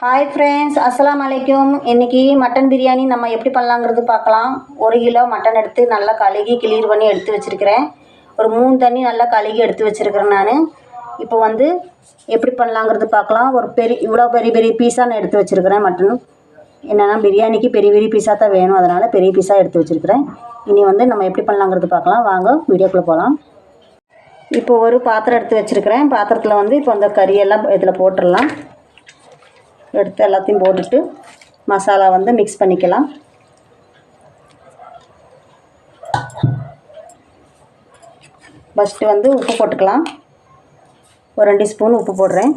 Hi friends அஸ்லாம் அலைக்கும் இன்றைக்கி மட்டன் பிரியாணி நம்ம எப்படி பண்ணலாங்கிறது பார்க்கலாம். ஒரு கிலோ மட்டன் எடுத்து நல்லா கழுகி கிளீர் பண்ணி எடுத்து வச்சுருக்கிறேன். ஒரு மூணு தண்ணி நல்லா கழுகி எடுத்து வச்சுருக்கிறேன் நான். இப்போ வந்து எப்படி பண்ணலாங்கிறது பார்க்கலாம். ஒரு பெரிய இவ்வளோ பெரிய பெரிய பீஸாக நான் எடுத்து வச்சுருக்கிறேன் மட்டன் என்னென்னா பிரியாணிக்கு பெரிய பெரிய பீஸாக தான் வேணும். அதனால் பெரிய பீஸாக எடுத்து வச்சுருக்கிறேன். இனி வந்து நம்ம எப்படி பண்ணலாங்கிறது பார்க்கலாம். வாங்க வீடியோக்குள்ளே போகலாம் இப்போ ஒரு பாத்திரம் எடுத்து வச்சுருக்கிறேன். பாத்திரத்தில் வந்து இப்போ அந்த கறியெல்லாம் இதில் போட்டுடலாம். எடுத்து எல்லாத்தையும் போட்டுட்டு மசாலா வந்து மிக்ஸ் பண்ணிக்கலாம். ஃபஸ்ட்டு வந்து உப்பு போட்டுக்கலாம். ஒரு ரெண்டு ஸ்பூன் உப்பு போடுறேன்.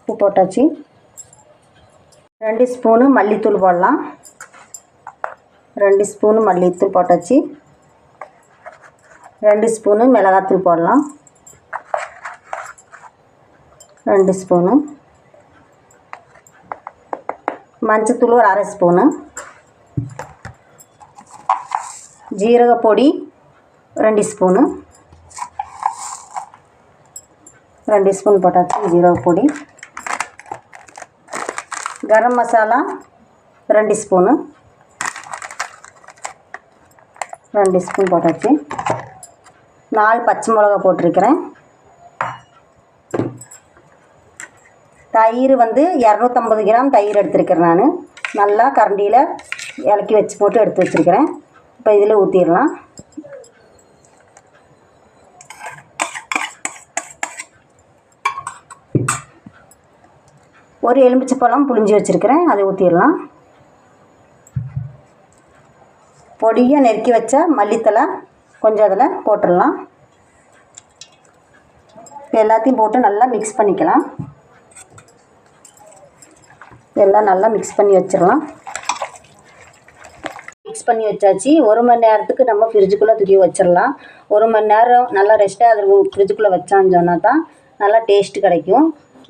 உப்பு போட்டாச்சு. ரெண்டு ஸ்பூனு மல்லித்தூள் போடலாம். ரெண்டு ஸ்பூனு மல்லித்தூள் போட்டாச்சு. ரெண்டு ஸ்பூனு மிளகாத்தூள் போடலாம். ரெண்டு ஸ்பூனு. மஞ்சத்தூள் ஒரு அரை ஸ்பூனு. ஜீரகப்பொடி ரெண்டு ஸ்பூனு. ரெண்டு ஸ்பூன் போட்டாச்சு ஜீரகப்பொடி. கரம் மசாலா ரெண்டு ஸ்பூனு. ரெண்டு ஸ்பூன் போட்டாச்சு. நாலு பச்சை மிளகா போட்டிருக்கிறேன். தயிர் வந்து இரநூத்தம்பது கிராம் தயிர் எடுத்திருக்கிறேன் நான். நல்லா கரண்டியில் இலக்கி வச்சு போட்டு எடுத்து வச்சுருக்கிறேன். இப்போ இதில் ஊற்றிடலாம் ஒரு எலுமிச்சைப்பழம் புளிஞ்சு வச்சுருக்கிறேன். அதை ஊற்றிடலாம் பொடியாக நெருக்கி வச்ச மல்லித்தலை கொஞ்சம் அதில் போட்டுடலாம். எல்லாத்தையும் போட்டு நல்லா மிக்ஸ் பண்ணிக்கலாம். எல்லாம் நல்லா மிக்ஸ் பண்ணி வச்சிடலாம். மிக்ஸ் பண்ணி வச்சாச்சு. ஒரு மணி நேரத்துக்கு நம்ம ஃப்ரிட்ஜுக்குள்ளே தூக்கி வச்சிடலாம். ஒரு மணி நேரம் நல்லா ரெஸ்ட்டாக அது ஃப்ரிட்ஜுக்குள்ளே வச்சான்னு சொன்னால் தான் நல்லா டேஸ்ட்டு கிடைக்கும்.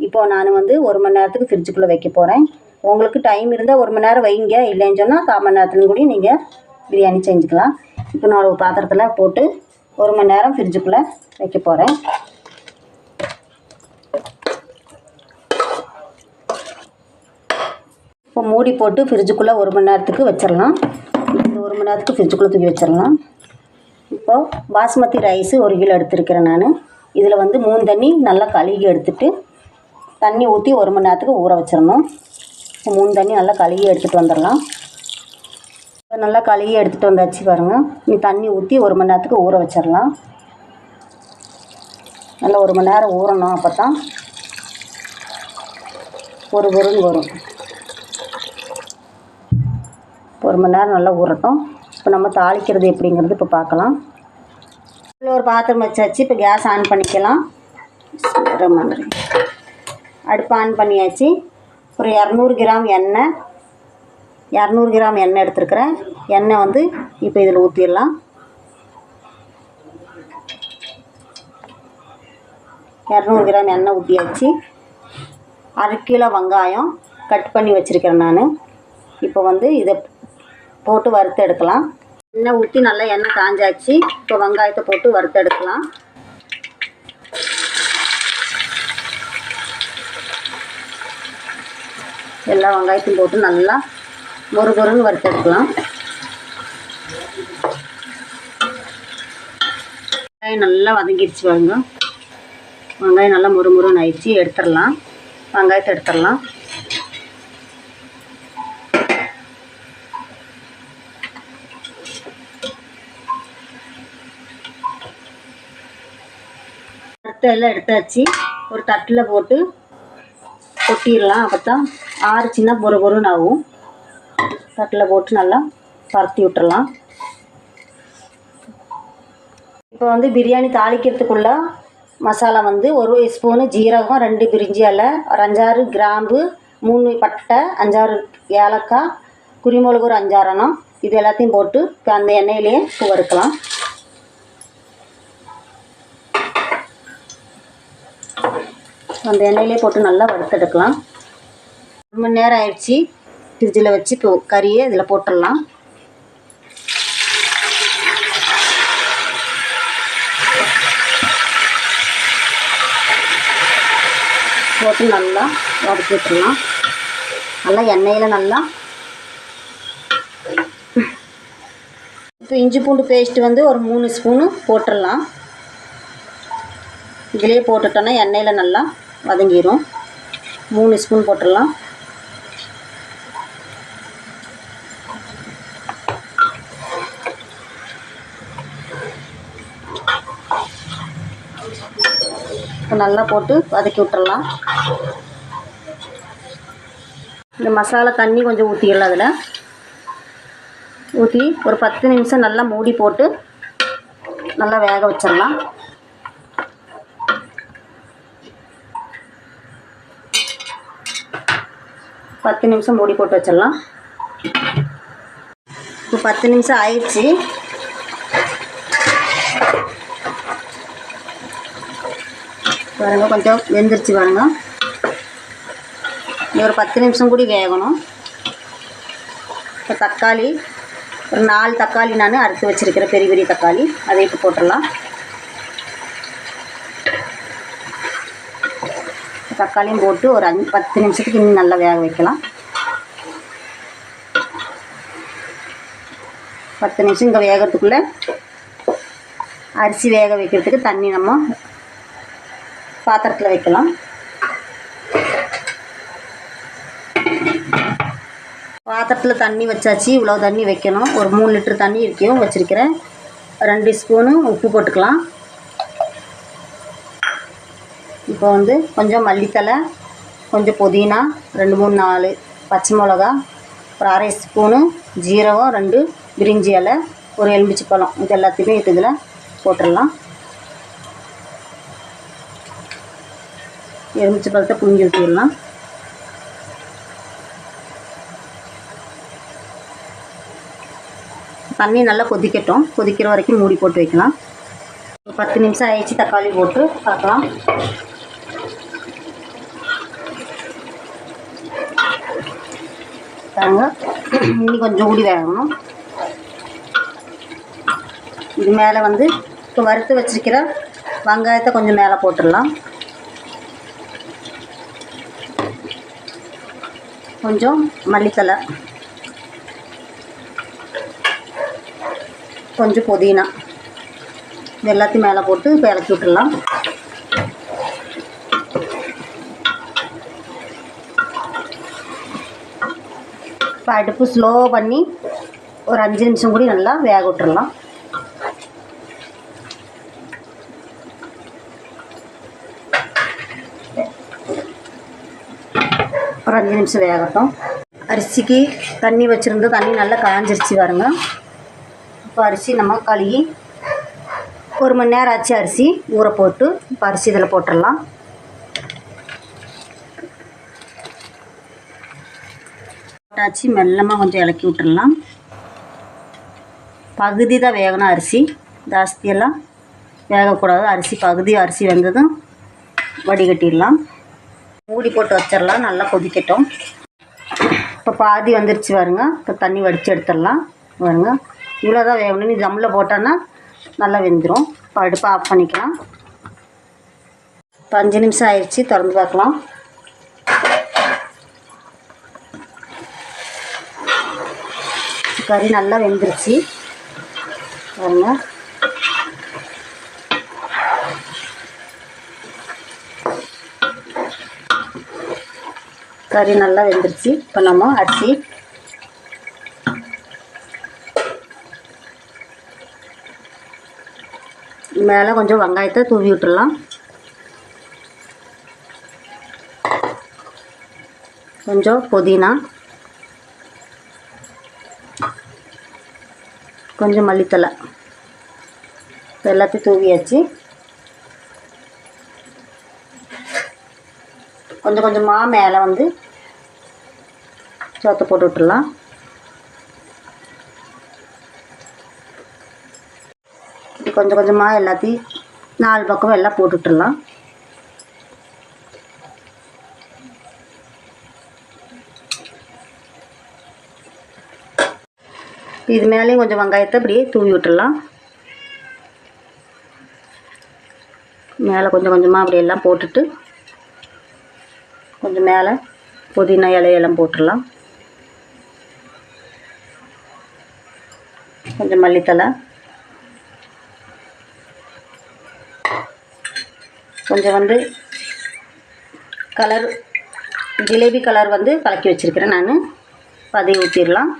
இப்போது நான் வந்து ஒரு மணி நேரத்துக்கு ஃப்ரிட்ஜுக்குள்ளே வைக்க போகிறேன் உங்களுக்கு டைம் இருந்தால் ஒரு மணி நேரம் வைங்க. இல்லைன்னு சொன்னால் கால் மணி நேரத்துல கூட நீங்கள் பிரியாணி செஞ்சுக்கலாம். இப்போ நான் ஒரு பாத்திரத்தில் போட்டு ஒரு மணி நேரம் ஃப்ரிட்ஜுக்குள்ளே வைக்க போகிறேன் இப்போ மூடி போட்டு ஃப்ரிட்ஜுக்குள்ளே ஒரு மணி நேரத்துக்கு வச்சிடலாம். இந்த ஒரு மணி நேரத்துக்கு ஃப்ரிட்ஜுக்குள்ளே தூக்கி வச்சிடலாம். இப்போது பாஸ்மதி ரைஸு ஒரு கிலோ எடுத்துருக்கிறேன் நான். இதில் வந்து மூணு தண்ணி நல்லா கழுகி எடுத்துட்டு தண்ணி ஊற்றி ஒரு மணி நேரத்துக்கு ஊற வச்சிடணும். இப்போ மூணு தண்ணி நல்லா கழுகி எடுத்துகிட்டு வந்துடலாம். இப்போ நல்லா கழுகி எடுத்துகிட்டு வந்தாச்சு பாருங்கள் நீ தண்ணி ஊற்றி ஒரு மணி நேரத்துக்கு ஊற வச்சிடலாம். நல்லா ஒரு மணி நேரம் ஊறணும் அப்போ தான் ஒரு பொருள் வரும். ஒரு மணி நேரம் நல்லா ஊறட்டும். இப்போ நம்ம தாளிக்கிறது எப்படிங்கிறது இப்போ பார்க்கலாம். இதில் ஒரு பாத்திரம் வச்சாச்சு. இப்போ கேஸ் ஆன் பண்ணிக்கலாம். ரொம்ப நன்றி அடுப்பு ஆன் பண்ணியாச்சு. ஒரு இரநூறு கிராம் எண்ணெய். இரநூறு கிராம் எண்ணெய் எடுத்துருக்கிறேன். எண்ணெய் வந்து இப்போ இதில் ஊற்றிடலாம் இரநூறு கிராம் எண்ணெய் ஊற்றியாச்சு அரை கிலோ வெங்காயம் கட் பண்ணி வச்சுருக்கிறேன் நான். இப்போ வந்து இதை போட்டு வறுத்து எடுக்கலாம். எண்ணெய் ஊற்றி நல்லா எண்ணெய் காஞ்சாச்சு. இப்போ வெங்காயத்தை போட்டு வறுத்து எடுக்கலாம். எல்லா வெங்காயத்தையும் போட்டு நல்லா மொறு மொறுன்னு வறுத்து எடுக்கலாம். வெங்காயம் நல்லா வதங்கிடுச்சு பாருங்க. வெங்காயம் நல்லா முறுமுறுன்னு ஆயிடுச்சு. எடுத்துடலாம். வெங்காயத்தை எடுத்துடலாம். அடுத்த எல்லாம் எடுத்தாச்சு. ஒரு தட்டில் போட்டு கொட்டிடலாம். அப்போ தான் ஆறுச்சின்னா பொறு பொறுன்னு ஆகும். தட்டில் போட்டு நல்லா பரத்தி விட்டுறலாம் இப்போ வந்து பிரியாணி தாளிக்கிறதுக்குள்ள மசாலா வந்து ஒரு ஸ்பூனு ஜீரகம் ரெண்டு பிரிஞ்சி இலை ஒரு அஞ்சாறு கிராம்பு மூணு பட்டை அஞ்சாறு ஏலக்காய் குருமிளகு ஒரு அஞ்சாறணும் இது எல்லாத்தையும் போட்டு இப்போ அந்த எண்ணெயிலேயே வறுக்கலாம். அந்த எண்ணெயிலே போட்டு நல்லா வறுத்தெடுக்கலாம். ஒரு மணி நேரம் ஆயிடுச்சு. ஃப்ரிட்ஜில் வச்சு இப்போ கறியை இதில் போட்டுடலாம். போட்டு நல்லா வதக்கி விட்டுடலாம். நல்லா எண்ணெயில் நல்லா. இப்போ இஞ்சி பூண்டு பேஸ்ட் வந்து ஒரு மூணு ஸ்பூனு போட்டுடலாம். இதிலே போட்டுட்டோன்னா எண்ணெயில் நல்லா வதங்கிடும் மூணு ஸ்பூன் போட்டுடலாம். நல்லா போட்டு வதக்கி விட்டுடலாம் இந்த மசாலா தண்ணி கொஞ்சம் ஊற்றிடலாம் அதில். ஊற்றி ஒரு பத்து நிமிஷம் நல்லா மூடி போட்டு நல்லா வேக வச்சிடலாம். பத்து நிமிஷம் மூடி போட்டு வச்சிடலாம். இப்போ பத்து நிமிஷம் ஆயிடுச்சு. பாருங்க கொஞ்சம் வெந்துருச்சு பாருங்க. ஒரு பத்து நிமிஷம் கூடி வேகணும். இப்போ தக்காளி ஒரு நாலு தக்காளி நான் அறுத்து வச்சுருக்கிறேன் பெரிய பெரிய தக்காளி. அதை இப்போ போட்டுடலாம். தக்காளியும் போட்டு ஒரு அஞ்சு பத்து நிமிஷத்துக்கு இன்னும் நல்லா வேக வைக்கலாம். பத்து நிமிஷம் இங்கே வேகிறதுக்குள்ளே அரிசி வேக வைக்கிறதுக்கு தண்ணி நம்ம பாத்திரத்தில் வைக்கலாம். பாத்திரத்தில் தண்ணி வச்சாச்சு இவ்வளோ தண்ணி வைக்கணும். ஒரு மூணு லிட்டர் தண்ணி இருக்கையும் வச்சுருக்கிறேன். ரெண்டு ஸ்பூனு உப்பு போட்டுக்கலாம். இப்போ வந்து கொஞ்சம் மல்லித்தலை கொஞ்சம் புதினா ரெண்டு மூணு நாலு பச்சை மிளகா ஒரு அரை ஸ்பூனு ஜீரகம் ரெண்டு பிரிஞ்சி இலை ஒரு எலுமிச்சை பழம். இது எல்லாத்தையுமே இது இதில் போட்டுடலாம். எலுமிச்சை பழத்தை புழிஞ்சு ஊற்றிடலாம் தண்ணி நல்லா கொதிக்கட்டும். கொதிக்கிற வரைக்கும் மூடி போட்டு வைக்கலாம். ஒரு பத்து நிமிஷம் ஆயிடுச்சு தக்காளி போட்டு பார்க்கலாம். பாருங்க இன்னி கொஞ்சம் கூடி வேகணும். இது மேலே வந்து இப்போ வறுத்து வச்சிருக்கிற வெங்காயத்தை கொஞ்சம் மேலே போட்டுடலாம். கொஞ்சம் மல்லித்தலை கொஞ்சம் புதினா. இது எல்லாத்தையும் மேலே போட்டு இப்போ இறக்கி விட்டுடலாம். இப்போ அடுப்பு ஸ்லோ பண்ணி ஒரு அஞ்சு நிமிஷம் கூட நல்லா வேக விட்டுறலாம். ஒரு அஞ்சு நிமிஷம் வேகட்டும். அரிசிக்கு தண்ணி வச்சுருந்து தண்ணி நல்லா காஞ்சிருச்சு பாருங்க. இப்போ அரிசி நம்ம கழுகி ஒரு மணி நேரம் ஆச்சு அரிசி ஊற போட்டு இப்போ அரிசி இதில் போட்டுடலாம். போட்டாச்சு மெல்லமாக கொஞ்சம் இலக்கி விட்டுடலாம் பகுதி தான் வேகணும் அரிசி. ஜாஸ்தியெல்லாம் வேகக்கூடாது. அரிசி பகுதி அரிசி வெந்ததும் வடிகட்டிடலாம். மூடி போட்டு வச்சிடலாம். நல்லா கொதிக்கட்டும். இப்போ பாதி வந்துருச்சு பாருங்க. இப்போ தண்ணி வடித்து எடுத்துடலாம். பாருங்க. இவ்வளோ தான் வேகணும். நீ ஜம்மில் போட்டோன்னா நல்லா வெந்துடும் இப்போ அடுப்பை ஆஃப் பண்ணிக்கலாம். இப்போ அஞ்சு நிமிஷம் ஆயிடுச்சு திறந்து பார்க்கலாம். கறி நல்லா வெந்துருச்சு. பாருங்க. கறி நல்லா வெந்துருச்சு. இப்போ நம்ம அரிசி. மேலே கொஞ்சம் வெங்காயத்தை தூவி விட்டுடலாம் கொஞ்சம் புதினா. கொஞ்சம் மல்லித்தலை. எல்லாத்தையும் தூவியாச்சு. கொஞ்சம் கொஞ்சமாக மேலே வந்து சோத்தை போட்டு விட்டுறலாம். கொஞ்சம் கொஞ்சமாக எல்லாத்தையும் நாலு பக்கம் எல்லாம் போட்டு இது மேலேயும் கொஞ்சம் வெங்காயத்தை அப்படியே தூவி விட்டுடலாம் மேலே கொஞ்சம் கொஞ்சமாக அப்படி எல்லாம் போட்டுட்டு கொஞ்சம் மேலே புதினா இலையெல்லாம் போட்டுடலாம் கொஞ்சம் மல்லித்தலை கொஞ்சம் வந்து கலர் ஜிலேபி கலர் வந்து கலக்கி வச்சுருக்கிறேன் நான். அதையும் ஊற்றிடலாம்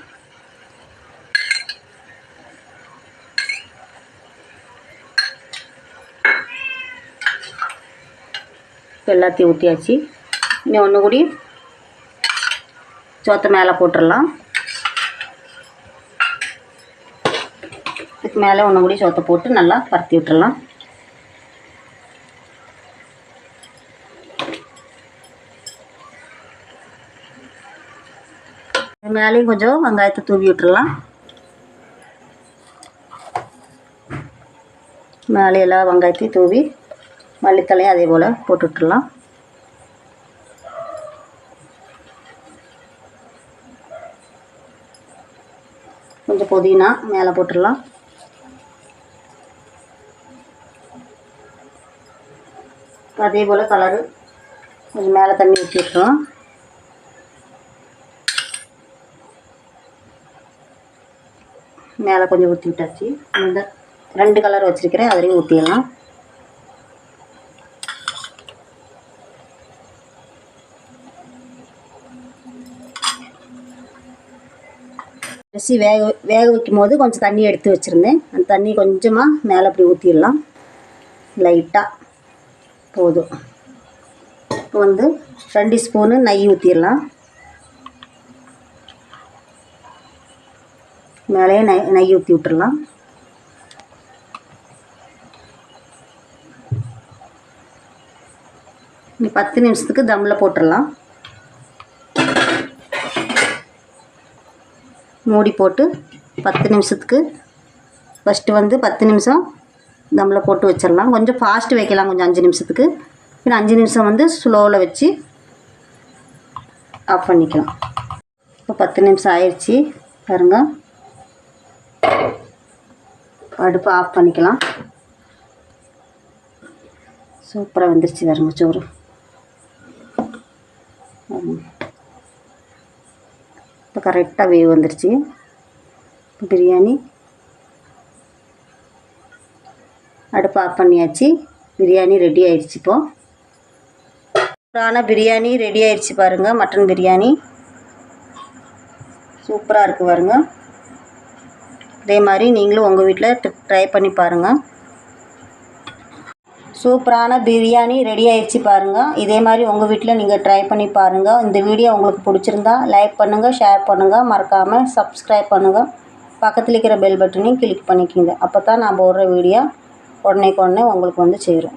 எல்லாத்தையும் ஊற்றியாச்சு இனி ஒன்று கூடி சோத்தை மேலே போட்டுடலாம் இதுக்கு மேலே ஒன்று கூடி சோத்தை போட்டு நல்லா பருத்தி விட்டுடலாம் மேலேயும் கொஞ்சம் வெங்காயத்தை தூவி விட்டுடலாம் மேலே எல்லா வெங்காயத்தையும் தூவி மல்லித்தலையும் அதே போல் போட்டுவிட்டுலாம் கொஞ்சம் புதினா மேலே போட்டுடலாம் அதே போல் கலரு கொஞ்சம் மேலே தண்ணி ஊற்றி மேலே கொஞ்சம் ஊற்றி விட்டாச்சு. இந்த ரெண்டு கலர் வச்சுருக்கிறேன். அதுலேயும் ஊற்றிடலாம் அரிசி வேக வேக வைக்கும் போது கொஞ்சம் தண்ணி எடுத்து வச்சுருந்தேன். அந்த தண்ணி கொஞ்சமாக மேலே அப்படி ஊற்றிடலாம் லைட்டாக போதும். இப்போ வந்து ரெண்டு ஸ்பூனு நெய் ஊற்றிடலாம் மேலேயே நெய் நெய் ஊற்றி விட்டுடலாம். இனி பத்து நிமிஷத்துக்கு தம்மில் போட்டுடலாம். மூடி போட்டு பத்து நிமிஷத்துக்கு ஃபஸ்ட்டு வந்து பத்து நிமிஷம் தம்மில் போட்டு வச்சிடலாம். கொஞ்சம் ஃபாஸ்ட்டு வைக்கலாம் கொஞ்சம் அஞ்சு நிமிஷத்துக்கு. பின் அஞ்சு நிமிஷம் வந்து ஸ்லோவில் வச்சு ஆஃப் பண்ணிக்கலாம். இப்போ பத்து நிமிஷம் ஆயிடுச்சு பாருங்க. அடுப்பு ஆஃப் பண்ணிக்கலாம். சூப்பராக வந்துருச்சு பாருங்க சோறு. ஆமாம். இப்போ கரெக்டாக வேவ் வந்துருச்சு. இப்போ பிரியாணி. அடுப்பு ஆஃப் பண்ணியாச்சு. பிரியாணி ரெடி ஆயிடுச்சு இப்போது சூப்பரான பிரியாணி ரெடி ஆயிடுச்சு பாருங்கள் மட்டன் பிரியாணி. சூப்பராக இருக்குது பாருங்க. இதே மாதிரி நீங்களும் உங்கள் வீட்டில் ட்ரை பண்ணி பாருங்கள் சூப்பரான பிரியாணி ரெடி ஆயிடுச்சு பாருங்கள் இதே மாதிரி உங்கள் வீட்டில் நீங்கள் ட்ரை பண்ணி பாருங்கள் இந்த வீடியோ உங்களுக்கு பிடிச்சிருந்தா லைக் பண்ணுங்கள் ஷேர் பண்ணுங்கள் மறக்காமல் சப்ஸ்கிரைப் பண்ணுங்கள் பக்கத்தில் இருக்கிற பெல் பட்டனையும் கிளிக் பண்ணிக்கோங்க. அப்போ தான் நான் போடுற வீடியோ உடனே உடனே உங்களுக்கு வந்து சேரும்.